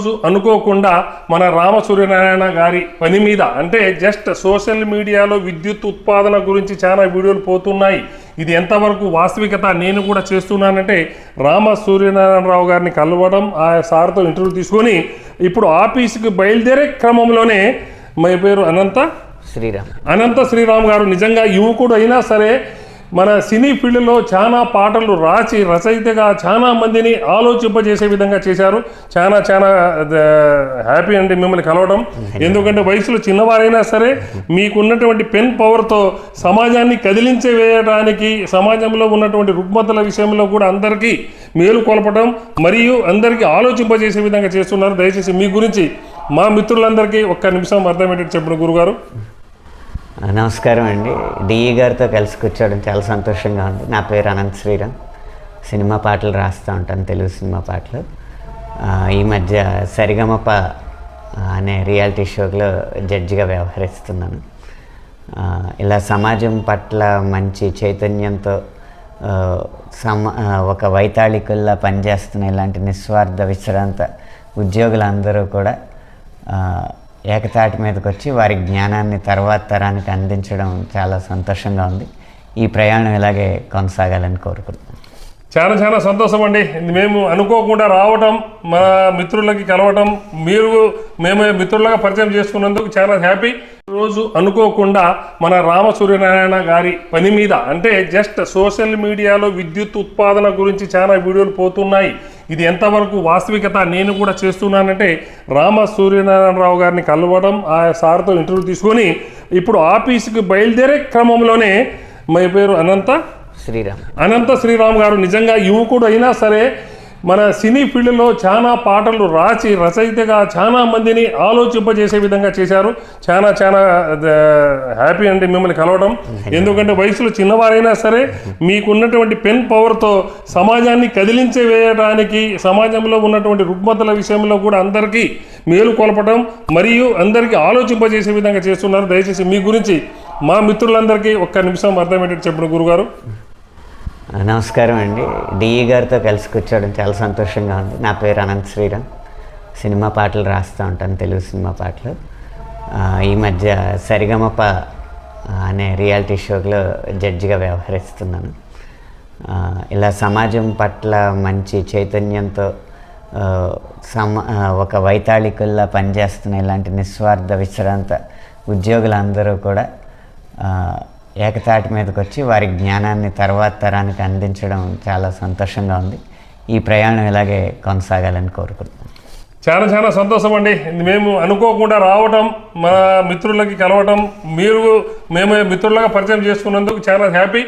రోజు అనుకోకుండా మన రామసూర్యనారాయణ గారి పని మీద అంటే జస్ట్ సోషల్ మీడియాలో విద్యుత్ ఉత్పాదన గురించి చాలా వీడియోలు పోతున్నాయి. ఇది ఎంతవరకు వాస్తవికత నేను కూడా చేస్తున్నానంటే రామ సూర్యనారాయణరావు గారిని కలవడం ఆ సార్తో ఇంటర్వ్యూ తీసుకొని ఇప్పుడు ఆఫీస్కి బయలుదేరే క్రమంలోనే మీ పేరు అనంత? శ్రీరామ్. అనంత శ్రీరామ్ గారు నిజంగా యువకుడు అయినా సరే మన సినీ ఫీల్డ్లో చాలా పాటలు రాసి రచయితగా చాలా మందిని ఆలోచింపజేసే విధంగా చేశారు. చాలా చాలా హ్యాపీ అండి మిమ్మల్ని కలవడం. ఎందుకంటే వయసులో చిన్నవారైనా సరే మీకున్నటువంటి పెన్ పవర్తో సమాజాన్ని కదిలించే వేయడానికి సమాజంలో ఉన్నటువంటి రుగ్మతల విషయంలో కూడా అందరికీ మేలు కొలపడం మరియు అందరికీ ఆలోచింపజేసే విధంగా చేస్తున్నారు. దయచేసి మీ గురించి మా మిత్రులందరికీ ఒక్క నిమిషం అర్థమయ్యేటట్టు చెప్పిన గురుగారు. నమస్కారం అండి. డిఈ గారితో కలిసి కూర్చోవడం చాలా సంతోషంగా ఉంది. నా పేరు అనంత్ శ్రీరామ్. సినిమా పాటలు రాస్తూ ఉంటాను తెలుగు సినిమా పాటలు. ఈ మధ్య సరిగమప అనే రియాలిటీ షోలో జడ్జిగా వ్యవహరిస్తున్నాను. ఇలా సమాజం పట్ల మంచి చైతన్యంతో సమ ఒక వైతాళికుల్లా పనిచేస్తున్న ఇలాంటి నిస్వార్థ విశ్రాంత ఉద్యోగులందరూ కూడా ఏకతాటి మీదకి వచ్చి వారి జ్ఞానాన్ని తర్వాత తరానికి అందించడం చాలా సంతోషంగా ఉంది. ఈ ప్రయాణం ఇలాగే కొనసాగాలని కోరుకుంటున్నాను. చాలా చాలా సంతోషం అండి. మేము అనుకోకుండా రావటం మా మిత్రులకి కలవటం మీరు మేము మిత్రులుగా పరిచయం చేసుకున్నందుకు చాలా హ్యాపీ. రోజు అనుకోకుండా మన రామసూర్యనారాయణ గారి పని మీద అంటే జస్ట్ సోషల్ మీడియాలో విద్యుత్ ఉత్పాదన గురించి చాలా వీడియోలు పోతున్నాయి. ఇది ఎంతవరకు వాస్తవికత నేను కూడా చేస్తున్నానంటే రామ సూర్యనారాయణరావు గారిని కలవడం ఆ సార్తో ఇంటర్వ్యూ తీసుకొని ఇప్పుడు ఆఫీస్కి బయలుదేరే క్రమంలోనే మీ పేరు అనంత శ్రీరామ్. అనంత శ్రీరామ్ గారు నిజంగా యువకుడు అయినా సరే మన సినీ ఫీల్డ్లో చాలా పాటలు రాసి రచయితగా చాలా మందిని ఆలోచింపజేసే విధంగా చేశారు. చాలా చాలా హ్యాపీ అండి మిమ్మల్ని కలవడం. ఎందుకంటే వయసులో చిన్నవారైనా సరే మీకున్నటువంటి పెన్ పవర్తో సమాజాన్ని కదిలించే వేయడానికి సమాజంలో ఉన్నటువంటి రుగ్మతల విషయంలో కూడా అందరికీ మేలు కొలపడం మరియు అందరికీ ఆలోచింపజేసే విధంగా చేస్తున్నారు. దయచేసి మీ గురించి మా మిత్రులందరికీ ఒక్క నిమిషం అర్థమయ్యేటట్టు చెప్పిన గురుగారు. నమస్కారం అండి. డిఈ గారితో కలిసి కూర్చోవడం చాలా సంతోషంగా ఉంది. నా పేరు అనంత్ శ్రీరామ్. సినిమా పాటలు రాస్తూ ఉంటాను తెలుగు సినిమా పాటలు. ఈ మధ్య సరిగమప అనే రియాలిటీ షోలో జడ్జిగా వ్యవహరిస్తున్నాను. ఇలా సమాజం పట్ల మంచి చైతన్యంతో సమ ఒక వైతాళికుల్లా పనిచేస్తున్న ఇలాంటి నిస్వార్థ విశ్రాంత ఉద్యోగులందరూ కూడా ఏకతాటి మీదకి వచ్చి వారి జ్ఞానాన్ని తర్వాత తరానికి అందించడం చాలా సంతోషంగా ఉంది. ఈ ప్రయాణం ఇలాగే కొనసాగాలని కోరుకుంటున్నాను. చాలా చాలా సంతోషం అండి. మేము అనుకోకుండా రావటం మా మిత్రులకి కలవటం మీరు మేము మిత్రులుగా పరిచయం చేసుకున్నందుకు చాలా హ్యాపీ.